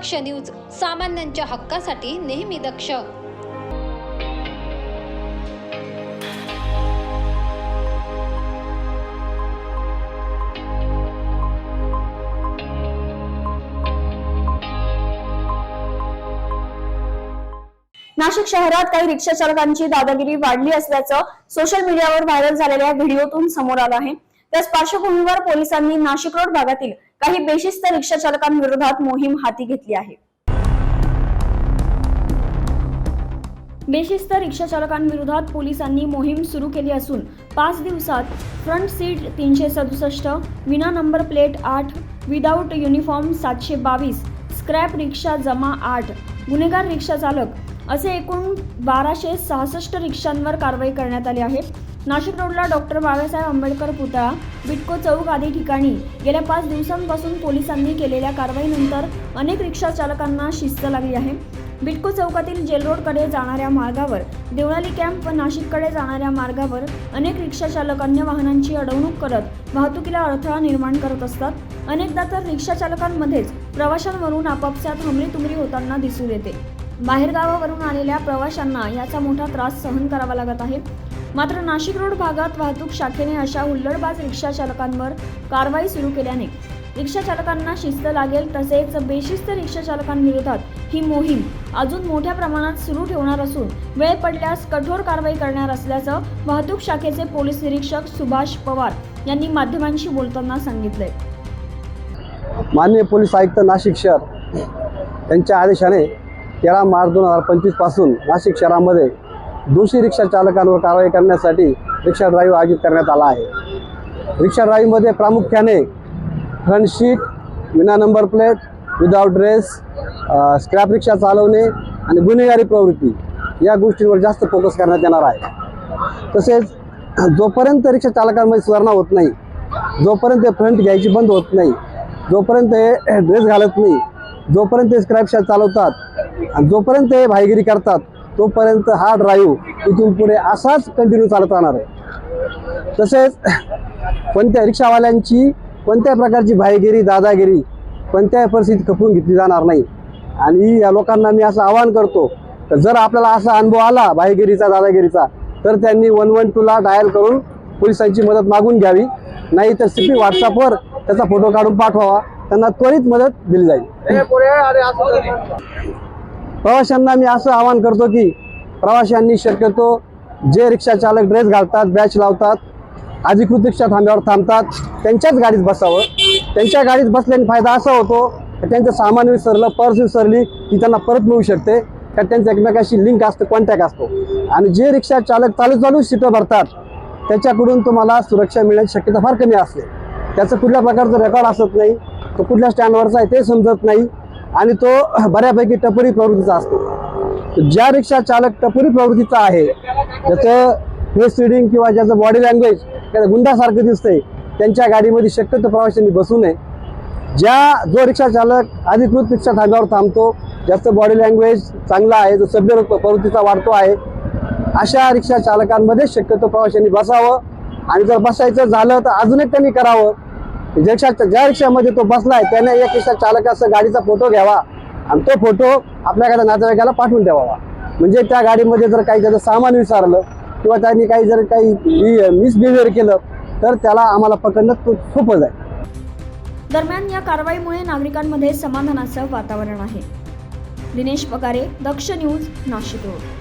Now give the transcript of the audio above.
दक्ष news सामान्यांच्या हक्कासाठी नेहमी दक्ष. नाशिक शहरात काही रिक्षा चालकांची दादागिरी वाढली असल्याचं सोशल मीडियावर व्हायरल झालेल्या व्हिडिओतून समोर आलं आहे. त्याच पार्श्वभूमीवर पोलिसांनी नाशिक रोड भागातील काही बेशिस्त रिक्षा चालकांविरोधात मोहीम हाती घेतली आहे. बेशिस्त रिक्षा चालकांविरोधात पोलिसांनी मोहीम सुरू केली असून पाच दिवसात फ्रंट सीट तीनशे सदुसष्ट विना नंबर प्लेट आठ विदाऊट युनिफॉर्म सातशे बावीस स्क्रॅप रिक्षा जमा आठ गुन्हेगार रिक्षा चालक असे एकूण बाराशे सहासष्ट रिक्षांवर कारवाई करण्यात आली आहे. नाशिक रोडला डॉक्टर बाबासाहेब आंबेडकर पुतळा बिटको चौक आदी ठिकाणी गेल्या पाच दिवसांपासून पोलिसांनी केलेल्या कारवाईनंतर अनेक रिक्षा चालकांना शिस्त लागली आहे. बिटको चौकातील जेल रोडकडे जाणाऱ्या मार्गावर देवळाली कॅम्प व नाशिककडे जाणाऱ्या मार्गावर अनेक रिक्षा चालक अन्य वाहनांची अडवणूक करत वाहतुकीला अडथळा निर्माण करत असतात. अनेकदा तर रिक्षा चालकांमध्येच प्रवाशांवरून आपापसात हमरीतुमरी होताना दिसून येते. बाहेरगावावरून आलेल्या प्रवाशांना याचा मोठा त्रास सहन करावा लागत आहे. मात्र नाशिक रोड भागात वाहतूक शाखेने अशा हुल्लडबाज रिक्षा चालकांवर कारवाई सुरू केल्याने रिक्षा चालकांना शिस्त लागेल तसेच बेशिस्त रिक्षा चालकांविरोधात ही मोहीम अजून मोठ्या प्रमाणात सुरू ठेवणार असून वेळ पडल्यास कठोर कारवाई करणार असल्याचं वाहतूक शाखेचे पोलीस निरीक्षक सुभाष पवार यांनी माध्यमांशी बोलताना सांगितलंय. माननीय पोलीस आयुक्त नाशिक शहर यांच्या आदेशाने तेरा मार्च दोन हजार पंचवीसपासून नाशिक शहरामध्ये दोषी रिक्षा चालकांवर कारवाई करण्यासाठी रिक्षा ड्राईव्ह आयोजित करण्यात आला आहे. रिक्षा ड्राईव्हमध्ये प्रामुख्याने फ्रंट शीट विना number plate without dress scrap रिक्षा चालवणे आणि गुन्हेगारी प्रवृत्ती या गोष्टींवर जास्त फोकस करण्यात येणार आहे. तसेच जोपर्यंत रिक्षा चालकांमध्ये सुधारणा होत नाही जोपर्यंत ते फ्रंट घ्यायची बंद होत नाही जोपर्यंत हे ड्रेस घालत नाही जोपर्यंत ते स्क्रॅप चालवतात आणि जोपर्यंत हे भाईगिरी करतात तोपर्यंत हा ड्राईव्ह इथून पुढे असाच कंटिन्यू चालत राहणार आहे. तसेच कोणत्या रिक्षावाल्यांची कोणत्याही प्रकारची भाईगिरी दादागिरी कोणत्याही परिस्थितीत खपवून घेतली जाणार नाही. आणि या लोकांना मी असं आवाहन करतो तर जर आपल्याला असा अनुभव आला भाईगिरीचा दादागिरीचा तर त्यांनी वन वन टूला डायल करून पोलिसांची मदत मागून घ्यावी. नाही तर सी पी व्हॉट्सअपवर त्याचा फोटो काढून पाठवावा. त्यांना त्वरित मदत दिली जाईल. प्रवाशांना मी असं आवाहन करतो की प्रवाशांनी शक्यतो जे रिक्षा चालक ड्रेस घालतात बॅच लावतात अधिकृत रिक्षा थांब्यावर थांबतात त्यांच्याच गाडीत बसावं. त्यांच्या गाडीत बसल्याने फायदा असा होतो त्यांचं सामान विसरलं पर्स विसरली की त्यांना परत मिळू शकते. कारण त्यांचं एकमेकाशी लिंक असतं कॉन्टॅक्ट असतो. आणि जे रिक्षा चालक चालू चालू सीटं भरतात त्याच्याकडून तुम्हाला सुरक्षा मिळण्याची शक्यता फार कमी असते. त्याचं कुठल्या प्रकारचं रेकॉर्ड असत नाही तो कुठल्या स्टँडवरचा आहे ते समजत नाही. आणि तो बऱ्यापैकी टपरी प्रवृत्तीचा असतो. ज्या रिक्षा चालक टपरी प्रवृत्तीचा आहे त्याचं फेस रिडिंग किंवा ज्याचं बॉडी लँग्वेज त्याला गुंडासारखं दिसतंय त्यांच्या गाडीमध्ये शक्यतो प्रवाशांनी बसू नये. ज्या जो रिक्षा चालक अधिकृत रिक्षा थांब्यावर थांबतो ज्याचं बॉडी लँग्वेज चांगला आहे जो सभ्य प्रवृत्तीचा वाढतो आहे अशा रिक्षा चालकांमध्ये शक्यतो प्रवाशांनी बसावं. आणि जर बसायचं झालं तर अजून एक त्यांनी करावं रिक्षा ज्या रिक्षामध्ये तो बसलाय त्याने एक रिक्षा चालकाचा गाडीचा फोटो घ्यावा आणि तो फोटो आपल्याकडे नातेवाईकाला पाठवून द्यावा म्हणजे त्या गाडीमध्ये जर काही त्याचं सामान विचारलं किंवा त्यांनी काही जर काही मिसबिहेवियर केलं तर त्याला आम्हाला पकडणं खूप सोपं जाईल. दरम्यान या कारवाईमुळे नागरिकांमध्ये समाधानाचं वातावरण आहे. Dinesh Pagare Daksh news Nashik road.